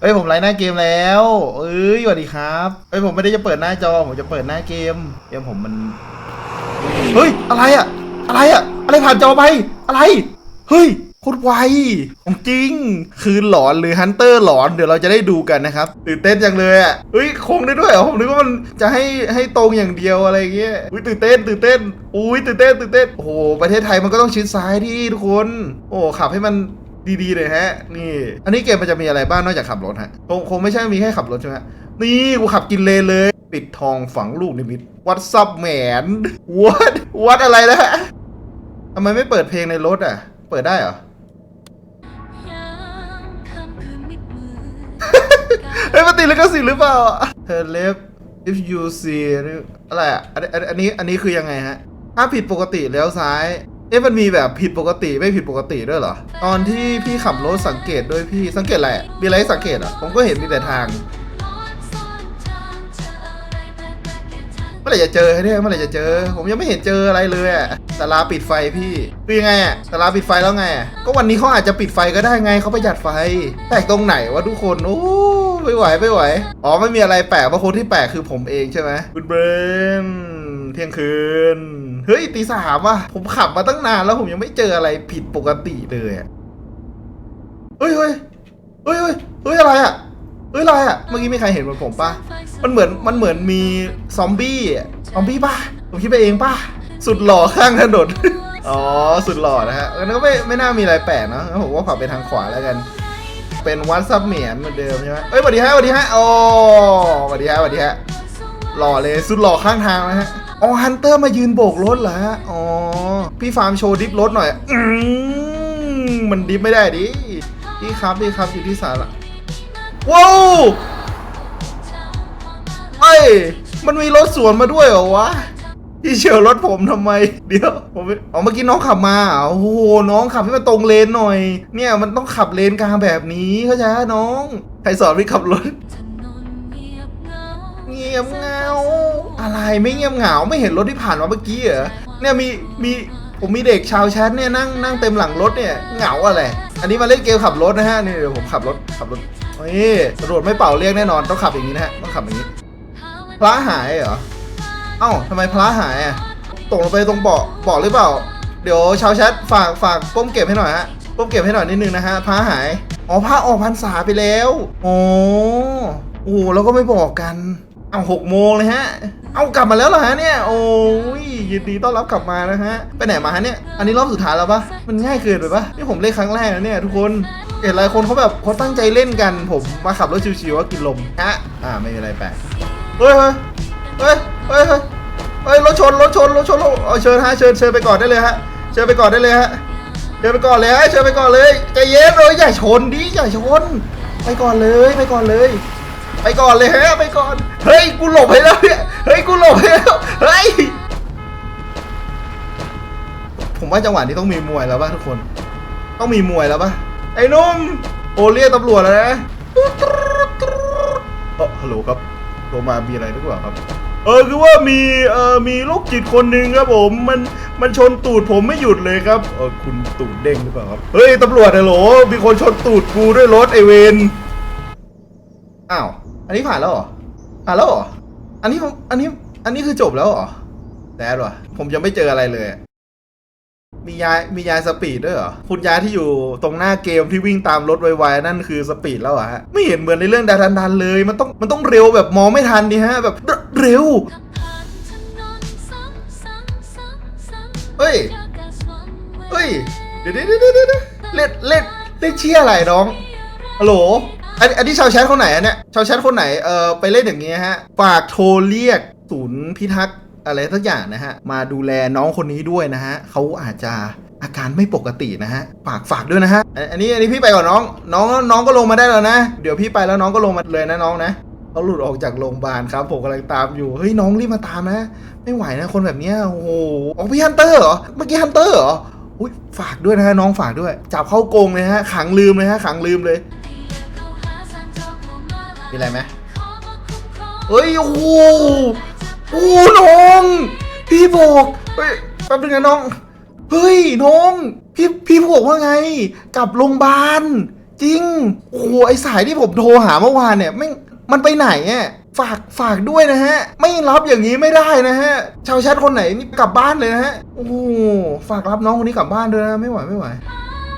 เอ้ยผมไลน์หน้าเกมแล้ว เอ้ยสวัสดีครับเอ้ยผมไม่ได้จะเปิดหน้าจอผมจะเปิดหน้าเกมเกมผมมัน เฮ้ยอะไรอะอะไรอะอะไรผ่านจอไปอะไร เฮ้ยโคตรไวของจริง คือหลอนหรือฮันเตอร์หลอนเดี๋ยวเราจะได้ดูกันนะครับตื่นเต้นจังเลยอะเฮ้ยคงได้ด้วยเหรอผมนึกว่ามันจะให้ให้ตรงอย่างเดียวอะไรเงี้ยอุ้ยตื่นเต้นตื่นเต้นอุ้ยตื่นเต้นตื่นเต้นโอ้โหประเทศไทยมันก็ต้องชิดซ้ายที่ทุกคน โอ้ขับให้มัน ดีๆเลยฮะ นี่ อันนี้เกมมันจะมีอะไรบ้างนอกจากขับรถฮะคงคงไม่ใช่มีแค่ขับรถใช่ไหมนี่กูขับกินเลนเลย ปิดทองฝังลูกนิมิตวัดซับแหมนวัดวัดอะไรนะฮะทำไมไม่เปิดเพลงในรถอะ เปิดได้เหรอเฮ้ยมันติดลิขสิทธิ์หรือเปล่าเธอเล็บ if you see อะไรอะอันอันอันนี้อันนี้คือยังไงฮะ ถ้าผิดปกติเลี้ยวซ้าย เอ๊ะมันมีแบบผิดปกติไม่ผิดปกติด้วยเหรอ ตอนที่พี่ขับรถสังเกตด้วยพี่สังเกตอะไรอะมีอะไรให้สังเกตอะ ผมก็เห็นมีแต่ทาง เมื่อไหร่จะเจอเนี่ยเมื่อไหร่จะเจอ ผมยังไม่เห็นเจออะไรเลยอะสาราปิดไฟพี่คือยังไงอะสาราปิดไฟแล้วไงอะก็วันนี้เขาอาจจะปิดไฟก็ได้ไงเขาประหยัดไฟแปลกตรงไหนวะทุกคนโอ้ไม่ไหวไม่ไหวอ๋อไม่มีอะไรแปลกเพราะคนที่แปลกคือผมเองใช่ไหมคุณเบรนเที่ยงคืน เฮ้ยตีสามว่ะผมขับมาตั้งนานแล้วผมยังไม่เจออะไรผิดปกติเลยอะเฮ้ยเฮ้ยเฮ้ยเฮ้ยเฮ้ยอะไรอะเฮ้ยอะไรอะเมื่อกี้มีใครเห็นเหมือนผมปะมันเหมือนมันเหมือนมีซอมบี้ซอมบี้ป่ะผมคิดไปเองป่ะสุดหล่อข้างถนนอ๋อสุดหล่อนะฮะงั้นก็ไม่ไม่น่ามีอะไรแปลกเนอะผมว่าขับไปทางขวาแล้วกัน เป็นวัดซับเหมียนเหมือนเดิมใช่ไหมเอ้ยสวัสดีฮะสวัสดีฮะโอ้สวัสดีฮะสวัสดีฮะหล่อเลยสุดหล่อข้างทางนะฮะ อ๋อฮันเตอร์มายืนโบกรถเหรอฮะ อ๋อ พี่ฟาร์มโชว์ดิฟรถหน่อย อืมมันดิฟไม่ได้ดิ พี่ครับพี่ครับอยู่ที่ศาลาว้าวเอ้ยมันมีรถสวนมาด้วยเหรอวะ พี่เฉียวรถผมทำไม เดี๋ยวผมอ๋อเมื่อกี้น้องขับมาเหรอโอ้โหน้องขับให้มันตรงเลนหน่อย เนี่ยมันต้องขับเลนกลางแบบนี้เข้าใจไหมน้อง ใครสอนพี่ขับรถ เงียบเงา อะไรไม่เงียบเหงาไม่เห็นรถที่ผ่านมาเมื่อกี้เหรอเนี่ยมีมีผมมีเด็กชาวแชทเนี่ยนั่งนั่งเต็มหลังรถเนี่ยเหงาอะไร อันนี้มาเล่นเกมขับรถนะฮะนี่เดี๋ยวผมขับรถขับรถนี่ตำรวจไม่เป่าเรียกแน่นอนต้องขับอย่างนี้นะฮะต้องขับอย่างนี้ พระหายเหรอเอ้าทำไมพระหายอะตกลงไปตรงเบาะเบาะหรือเปล่า เดี๋ยวชาวแชทฝากฝากก้มเก็บให้หน่อยฮะก้มเก็บให้หน่อยนิดนึงนะฮะพระหายอ๋อพระออกพรรษาไปแล้วโอ้โอ้แล้วก็ไม่บอกกัน เอาหกโมงเลยฮะ เอากลับมาแล้วเหรอฮะเนี่ย โอ้ยยินดีต้อนรับกลับมานะฮะ ไปไหนมาฮะเนี่ย อันนี้รอบสุดท้ายแล้วปะมันง่ายเกินไปปะนี่ผมเล่นครั้งแรกนะเนี่ยทุกคนเห็นหลายคนเขาแบบเขาตั้งใจเล่นกัน ผมมาขับรถชิวๆว่ากินลมฮะ อ่าไม่มีอะไรแปลก เฮ้ยเฮ้ยเฮ้ยเฮ้ยรถชนรถชนรถชนรถเอาเชิญฮะเชิญเชิญไปก่อนได้เลยฮะ เชิญไปก่อนได้เลยฮะ เชิญไปก่อนเลยฮะเชิญไปก่อนเลยใจเย็นเลยอย่าชนดิอย่าชน ไปก่อนเลยไปก่อนเลย ไปก่อนเลยฮะไปก่อน เฮ้ยกูหลบให้แล้วเนี่ย เฮ้ยกูหลบให้แล้วเฮ้ย ผมว่าจังหวะนี้ต้องมีมวยแล้วป่ะทุกคน ต้องมีมวยแล้วป่ะ ไอ้หนุ่มโอเรียกตำรวจแล้วนะเออฮัลโหลครับโทรมามีอะไรหรือเปล่าครับ เออคือว่ามีเออมีลูกจิตคนหนึ่งครับผมมันมันชนตูดผมไม่หยุดเลยครับเออคุณตูดเด้งหรือเปล่าครับเฮ้ยตำรวจฮัลโหลมีคนชนตูดกูด้วยรถไอเวนอ้าว อันนี้ผ่านแล้วเหรอผ่านแล้วเหรออันนี้ผมอันนี้ อันนี้คือจบแล้วเหรอแดดวะผมยังไม่เจออะไรเลย มียายมียายสปีดด้วยเหรอคุณยายที่อยู่ตรงหน้าเกมที่วิ่งตามรถไวๆนั่นคือสปีดแล้วเหรอฮะไม่เห็นเหมือนในเรื่องดาดันดันเลยมันต้องมันต้องเร็วแบบมองไม่ทันดิฮะ แบบเร็วเฮ้ยเฮ้ยเดี๋ยวเดี๋ยวเดี๋ยวเดี๋ยวเดี๋ยวเล่นเล่นเล่นเชี่ยอะไรน้องฮัลโหล อันอันนี้ชาวแชทคนไหนอะเนี่ยชาวแชทคนไหนเอ่อไปเล่นอย่างเงี้ยฮะฝากโทรเรียกศูนย์พิทักษ์อะไรสักอย่างนะฮะ มาดูแลน้องคนนี้ด้วยนะฮะเขาอาจจะอาการไม่ปกตินะฮะ ฝากฝากด้วยนะฮะอันอันนี้อันนี้พี่ไปก่อนน้อง น้องน้องก็ลงมาได้แล้วนะ เดี๋ยวพี่ไปแล้วน้องก็ลงมาเลยนะน้องนะเขาหลุดออกจากโรงพยาบาลครับ ผมกำลังตามอยู่เฮ้ยน้องรีบมาตามนะ ไม่ไหวนะคนแบบเนี้ยโอ้โหอ๋อพี่ฮันเตอร์เหรอเมื่อกี้ฮันเตอร์เหรออุ้ยฝากด้วยนะฮะน้องฝากด้วยจับเข้ากรงเลยฮะขังลืมเลยฮะขังลืมเลย มีอะไรไหมเฮ้ย โอ้โหโอ้น้อง พี่บอกเฮ้ยแป๊บนึงนะน้อง เฮ้ย น้อง พี่ พี่บอกว่าไง กลับโรงพยาบาล จริง โอ้โห ไอสายที่ผมโทรหาเมื่อวานเนี่ยไม่มันไปไหนอะฝากฝากด้วยนะฮะ ไม่รับอย่างนี้ไม่ได้นะฮะ ชาวแชทคนไหนนี่กลับบ้านเลยนะฮะ โอ้โหฝากรับน้องคนนี้กลับบ้านด้วยนะ ไม่ไหวไม่ไหว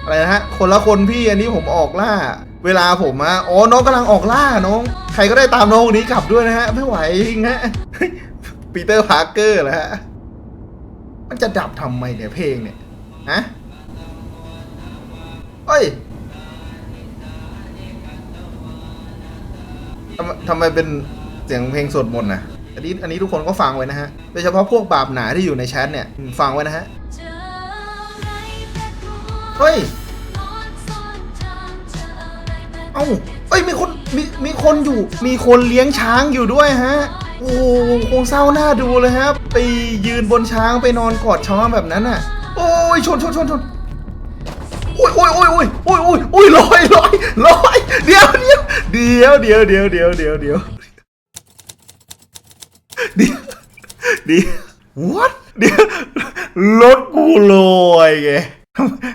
อะไรนะฮะ คนละคนพี่อันนี้ผมออกล่า เวลาผมอะอ๋อ น้องกำลังออกล่าน้อง ใครก็ได้ตามน้องคนนี้กลับด้วยนะฮะ ไม่ไหวจริงฮะ ปีเตอร์พาร์เกอร์เหรอฮะ มันจะดับทำไมเนี่ยเพลงเนี่ย ฮะเฮ้ยทำไมทำไมเป็นเสียงเพลงสวดมนต์นะอันนี้อันนี้ทุกคนก็ฟังไว้นะฮะ โดยเฉพาะพวกบาปหนาที่อยู่ในแชทเนี่ย ฟังไว้นะฮะ เฮ้ย เอ้าเอ้ยมีคนมีมีคนอยู่ มีคนเลี้ยงช้างอยู่ด้วยฮะ โอ้คงเศร้าหน้าดูเลยครับ ไปยืนบนช้างไปนอนกอดช้างแบบนั้นน่ะ โอ้ยชนชนชนชนโอ้ยโอ้ยโอ้ยโอ้ยโอ้ยโอ้ยโอ้ยลอยลอยลอยเดี๋ยวเดี๋ยวเดี๋ยวเดี๋ยวเดี๋ยวเดี๋ยวเดี๋ยวเดี๋ยวเดี๋ยวเดี๋ยว what เดี๋ยวรถกูลอยไง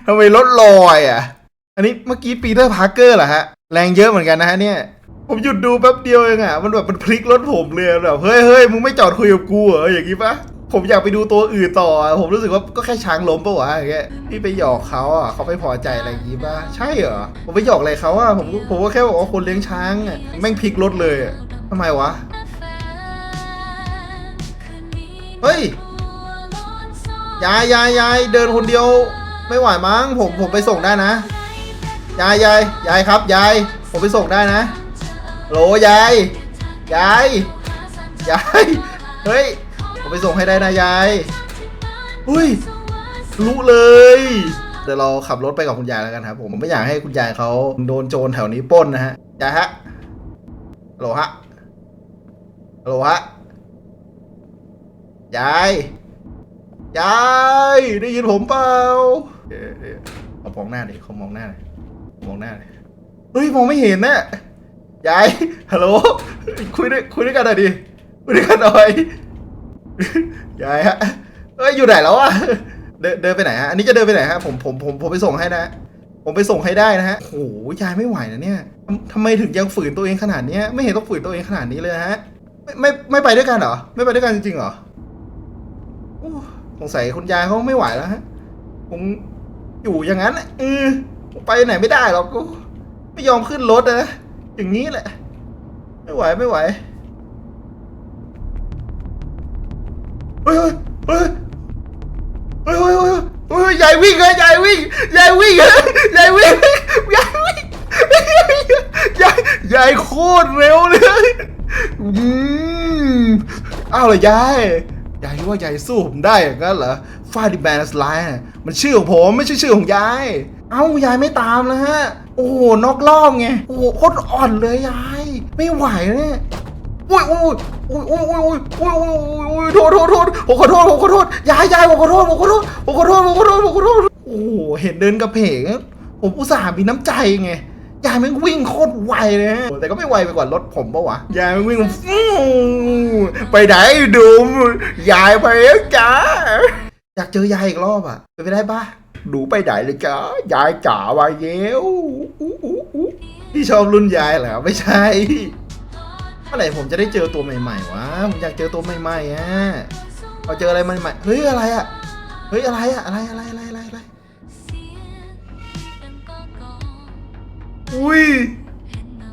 ทำไมรถลอยอะ อันนี้เมื่อกี้ปีเตอร์พาร์เกอร์เหรอฮะ แรงเยอะเหมือนกันนะฮะเนี่ย ผมหยุดดูแป๊บเดียวเองอะ มันแบบมันพลิกรถผมเลยแบบเฮ้ยเฮ้ยมึงไม่จอดคุยกับกูเหรออย่างงี้ปะผมอยากไปดูตัวอื่นต่อ ผมรู้สึกว่าก็แค่ช้างล้มปะวะอย่างเงี้ยพี่ไปหยอกเขาอะเขาไม่พอใจอะไรอย่างงี้ปะใช่เหรอผมไปหยอกอะไรเขาอะผมผมก็แค่บอกว่าคนเลี้ยงช้างอะแม่งพลิกรถเลยทำไมวะเฮ้ยยายยายยายเดินคนเดียว ไม่ไหวมั้งผมผมไปส่งได้นะ ยายยายยายครับยายผมไปส่งได้นะโหลยายยายยายเฮ้ยผมไปส่งให้ได้นะยายอุ้ยรู้เลยเดี๋ยวเราขับรถไปกับคุณยายแล้วกันครับ ผมไม่อยากให้คุณยายเขาโดนโจรแถวนี้ป้นนะฮะยายฮะโหลฮะโหลฮะยายยายได้ยินผมเปล่าเดี๋ยวเดี๋ยวเขามองหน้าดิเขามองหน้าเลย มองหน้าเลยเฮ้ยมองไม่เห็นนะยายฮัลโหลคุยด้วยคุยด้วยกันหน่อยดิคุยด้วยกันหน่อยยายฮะเอ้ยอยู่ไหนแล้วอะเดินเดินไปไหนฮะอันนี้จะเดินไปไหนฮะผมผมผมผมไปส่งให้นะผมไปส่งให้ได้นะฮะโอ้โหยายไม่ไหวนะเนี่ยทำไมถึงยังฝืนตัวเองขนาดเนี้ยไม่เห็นต้องฝืนตัวเองขนาดนี้เลยฮะไม่ไม่ไม่ไปด้วยกันเหรอไม่ไปด้วยกันจริงๆเหรอสงสัยคุณยายเขาไม่ไหวแล้วฮะผมอยู่อย่างนั้นน่ะเออ ไปไหนไม่ได้หรอกกูไม่ยอมขึ้นรถนะอย่างนี้แหละ ไม่ไหวไม่ไหวเฮ้ยเฮ้ยเฮ้ยเฮ้ยเฮ้ยเฮ้ยเฮ้ยยายวิ่งเลยยายวิ่งยายวิ่งเลยยายวิ่งยายวิ่งยายยายโคตรเร็วเลยอืมอ้าวเหรอยายยายว่ายายสู้ผมได้อย่างนั้นเหรอฟาดิแบนสไลน์มันชื่อของผมไม่ใช่ชื่อของยาย เอ้ายายไม่ตามแล้วฮะ โอ้โหนอกรอบไง โอ้โหโคตรอ่อนเลยยาย ไม่ไหวเนี่ยอุ้ยอุ้ยอุ้ยอุ้ยอุ้ยอุ้ยอุ้ยอุ้ยอุ้ยโทษโทษโทษผมขอโทษผมขอโทษยายยายผมขอโทษผมขอโทษผมขอโทษผมขอโทษผมขอโทษโอ้โหเห็นเดินกระเพกผมอุตส่าห์มีน้ำใจไงยายแม่งวิ่งโคตรไวเลยฮะแต่ก็ไม่ไวไปกว่ารถผมปะวะยายแม่งวิ่งฟูไปไหนดูมยายไปแล้วจ้าอยากเจอยายอีกรอบอะเป็นไปได้ปะ ดูไปไหนเลยจ้ายายจ๋ามาเยวพี่ชอบรุ่นยายเหรอไม่ใช่เมื่อไหร่ผมจะได้เจอตัวใหม่ๆวะผมอยากเจอตัวใหม่ๆอะพอเจออะไรใหม่ๆเฮ้ยอะไรอะเฮ้ยอะไรอะอะไรอะไรอะไรอะไรอะไรอุ้ย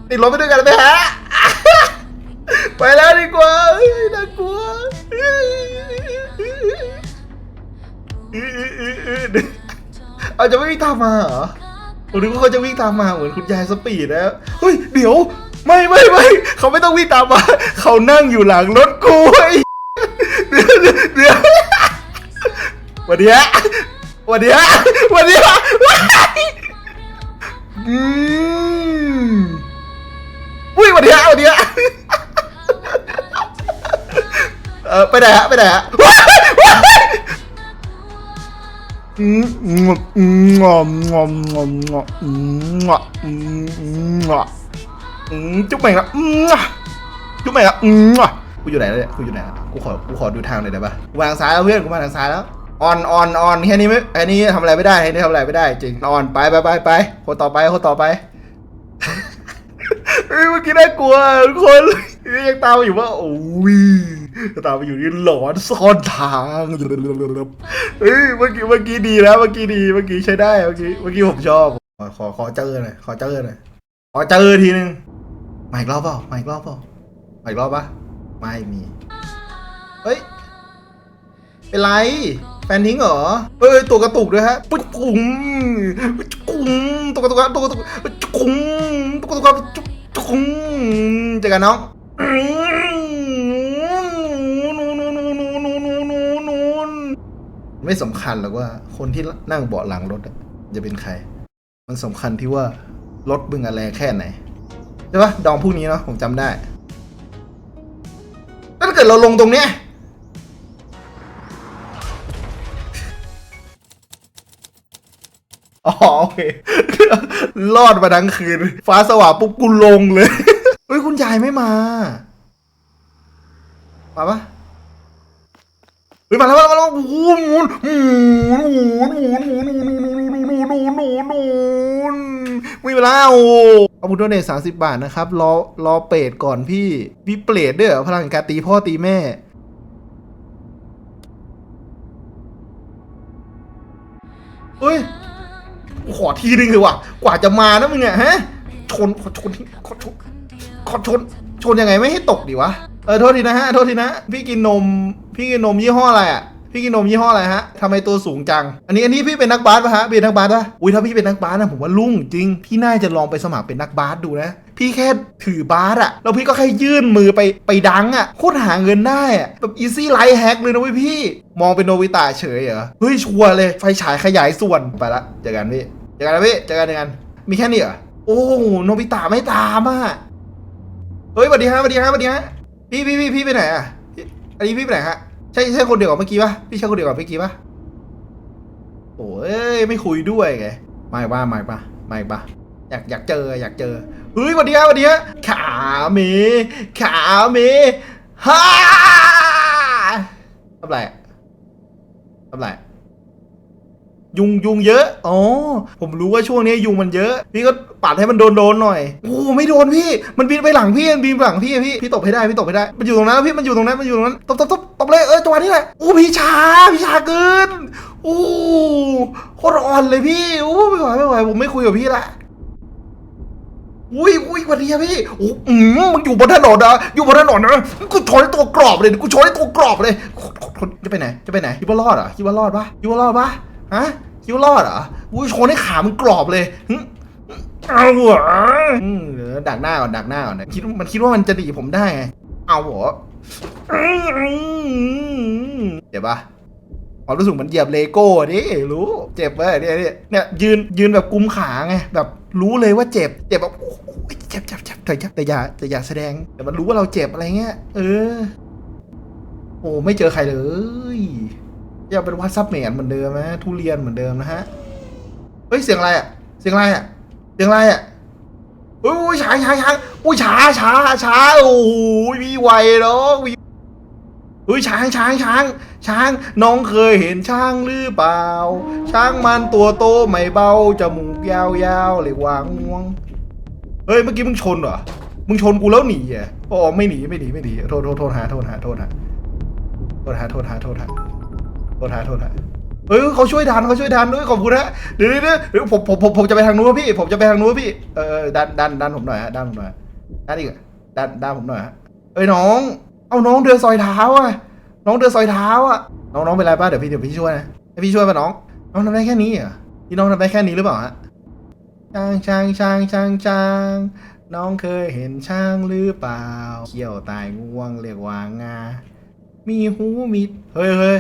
ติดรถไปด้วยกันไหมฮะไปแล้วดีกว่าน่ากลัว เอาจะไม่วิ่งตามมาเหรอผมนึกว่าเขาจะวิ่งตามมาเหมือนคุณยายสปีดแล้วเฮ้ยเดี๋ยว ไม่ไม่ไม่เขาไม่ต้องวิ่งตามมา เขานั่งอยู่หลังรถกูไอ้เดี๋ยวเดี๋ยววันเดียวันเดียวันเดียอืมอุ้ยวันเดียววันเดียวเออไปไหนฮะไปไหนฮะ อืมอืมอืมงอมงอมงอมงอมอืมอืมอืมอืมจุ๊บแม่งละอืมจุ๊บแม่งละอืมกูอยู่ไหนแล้วเนี่ยกูอยู่ไหนแล้วกูขอกูขอดูทางหน่อยได้ปะกูมาทางซ้ายแล้วเพื่อนกูมาทางซ้ายแล้วออนออนออนแค่นี้ไม่แค่นี้ทำอะไรไม่ได้แค่นี้ทำอะไรไม่ได้ จริงออนไปไปไปไปคนต่อไปคนต่อไปเมื่อกี้น่ากลัวทุกคน ยังตามอยู่ว่าโอ้ยตามมาอยู่นี่หลอนซ่อนทางเฮ้ยเมื่อกี้เมื่อกี้ดีนะเมื่อกี้ดีเมื่อกี้ใช้ได้เมื่อกี้เมื่อกี้ผมชอบขอขอเจอหน่อยขอเจอหน่อยขอเจอทีนึงมาอีกรอบเปล่ามาอีกรอบเปล่ามาอีกรอบปะไม่มีเฮ้ยเป็นไรแฟนทิ้งเหรอเอ้ยตัวกระตุกด้วยฮะปุ๊บปุ้งปุ้งตัวกระตุกตัวกระตุกปุ้งตัวกระตุกจุ๊บจุ้งเจอกันน้อง นูนูนูนูนูนูนูนูไม่สำคัญหรอกว่า คนที่นั่งเบาะหลังรถอะจะเป็นใคร มันสำคัญที่ว่ารถมึงอะไรแค่ไหนใช่ปะดองพวกนี้เนาะผมจำได้ถ้าเกิดเราลงตรงเนี้ยอ๋อโอเครอดมาทั้งคืน ฟ้าสว่างปุ๊บกูลงเลย ฮ้ยคุณยายไม่มา มาปะเฮ้ยมาแล้วมาแล้วมาล้วโอ้โหมุนหมุนหมุนหมุนหมุนหมุนหมุนหมุนหมุนหมุนหมุนหมุนหมุนหมุนไม่เวลาโอ้เอาบุญโดเนทสามสิบบาทนะครับรอรอเปรตก่อนพี่พี่เปรตด้วยเหรอพลังแห่งการตีพ่อตีแม่เฮ้ยขอทีนึงเลยว่ะ กว่าจะมานะมึงอะฮะ ชนขอชนขอชน ขอชนชนยังไงไม่ให้ตกดิวะ เออโทษทีนะฮะโทษทีนะ พี่กินนม พี่กินนมยี่ห้ออะไรอะพี่กินนมยี่ห้ออะไรฮะทำไมตัวสูงจัง อันนี้อันนี้พี่เป็นนักบาสปะฮะเป็นนักบาสปะอุ้ยถ้าพี่เป็นนักบาสนะผมว่าลุ่งจริง พี่น่าจะลองไปสมัครเป็นนักบาสดูนะ พี่แค่ถือบาสอะ แล้วพี่ก็แค่ยื่นมือไปไปดังอะ โคตรหาเงินได้อะ แบบอีซี่ไลท์แฮกเลยนะเว้ยพี่ มองเป็นโนบิตะเฉยเหรอ เฮ้ยชัวร์เลย ไฟฉายขยายส่วน ไปละ เจอกันพี่ เจอกันนะพี่ เจอกันเจอกัน มีแค่นี้เหรอ โอ้โนบิตะไม่ตามอะ เฮ้ยสวัสดีฮะสวัสดีฮะสวัสดีฮะพี่พี่พี่พี่ไปไหนอะอันนี้พี่ไปไหนฮะใช่ใช่คนเดียวกับเมื่อกี้ปะพี่ใช่คนเดียวกับเมื่อกี้ปะโอ้ยไม่คุยด้วยไงไม่ว่าไม่ปะไม่ปะอยากอยากเจออยากเจอเฮ้ยสวัสดีฮะสวัสดีฮะขาเมขาเมฮ่าทำไรอะทำไร ยุงยุงเยอะ อ๋อ ผมรู้ว่าช่วงนี้ยุงมันเยอะ พี่ก็ปัดให้มันโดนโดนๆหน่อย โอ้ไม่โดนพี่ มันบินไปหลังพี่ มันบินไปหลังพี่อะพี่ พี่ตบให้ได้ พี่ตบให้ได้ มันอยู่ตรงนั้นแล้วพี่ มันอยู่ตรงนั้น มันอยู่ตรงนั้น ตบตบตบตบเลย เออจังหวะนี้แหละโอ้พี่ช้าพี่ช้าเกิน โอ้โคตรอ่อนเลยพี่ โอ้ไม่ไหวไม่ไหว ผมไม่คุยกับพี่ละอุ้ยอุ้ยสวันนี้พี่โอ้อืมมึงอยู่บนถนนนะอยู่บนถนนนะกูชนให้ตัวกรอบเลย กูชนให้ตัวกรอบเลยคนจะไปไหน จะไปไหนคิดว่ารอดเหรอคิดว่ารอดปะคิดว่ารอดปะ ฮะคิดว่ารอดเหรออุ้ยชนให้ขามันกรอบเลยหึเอาเหรออืมเดี๋ยวดักหน้าก่อนดักหน้าก่อนนะคิดว่ามันคิดว่ามันจะดีผมได้ไงเอาเหรออืมเจ็บปะความรู้สึกเหมันเหยียบเลโก้ดิรู้เจ็บเว้ยเนี่ยเนี่ยเนี่ยยืนยืนแบบกุมขาไงแบบรู้เลยว่าเจ็บ เจ็บแบบโอ้โหเจ็บเจ็บเจ็บแต่อย่าแต่อย่าแต่อย่าแสดงแต่มันรู้ว่าเราเจ็บอะไรเงี้ยเออ โอ้ไม่เจอใครเลย ยังเป็นวัดซับเมียนเหมือนเดิมนะทุเรียนเหมือนเดิมนะฮะ เฮ้ยเสียงอะไรอะ เสียงอะไรอะ เสียงอะไรอะอุ้ยอุ้ยช้างช้างช้างอุ้ยช้าช้าช้าโอ้โหมีไวเนาะมีอุ้ยช้างช้างช้าง ช้างน้องเคยเห็นช้างหรือเปล่า ช้างมันตัวโตไม่เบาจมูกยาวๆเลยวางงวง เฮ้ยเมื่อกี้มึงชนเหรอมึงชนกูแล้วหนีอะอ๋อไม่หนีไม่หนีไม่หนีโทษโทษโทษหาโทษหาโทษหาโทษหาโทษหาโทษหา ษหาโทษหาเฮ้ยเขาช่วยดันเขาช่วยดันด้วยขอบคุณนะเดี๋ยวเดี๋ยวเดี๋ยวผมผมผมผมจะไปทางนู้นพี่ ผมจะไปทางนู้นพี่เออดันดันดันผมหน่อยฮะดันผมหน่อยดันอีกดันดันผมหน่อยฮะเอ้ยน้อง เอาน้องเดินซอยเท้าอะน้องเดินซอยเท้าอะน้องน้องเป็นไรป่ะเดี๋ยวพี่เดี๋ยวพี่ช่วยนะให้พี่ช่วยป่ะน้อง น้องทำได้แค่นี้เหรอพี่น้องทำได้แค่นี้หรือเปล่าฮะช้างช้างช้างช้างช้างน้องเคยเห็นช้างหรือเปล่าเขี้ยวตายง่วงเรียกว่างา มีหูมีเฮ้ยเฮ้ย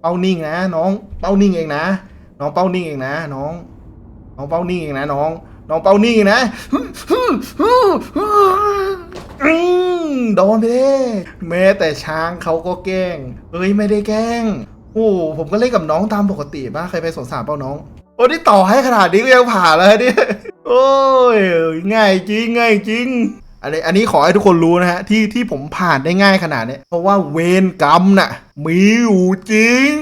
เป้านิ่งนะน้องเป้านิ่งเองนะน้องเป้านิ่งเองนะน้อง น้องเป้านิ่งเองนะน้อง น้องเป้านิ่งเองนะอืมโดนไปเด้แม้แต่ช้างเขาก็แกล้งเอ้ยไม่ได้แกล้งโอ้ผมก็เล่นกับน้องตามปกติป่ะเคยไปสวนสามเป้าน้องโอ้นี่ต่อให้ขนาดนี้ก็ยังผ่านเลยเนี่ยโอ้ยง่ายจริงง่ายจริง อันนี้อันนี้ขอให้ทุกคนรู้นะฮะที่ที่ผมผ่านได้ง่ายขนาดนี้เพราะว่าเวรกรรมน่ะมีอยู่จริง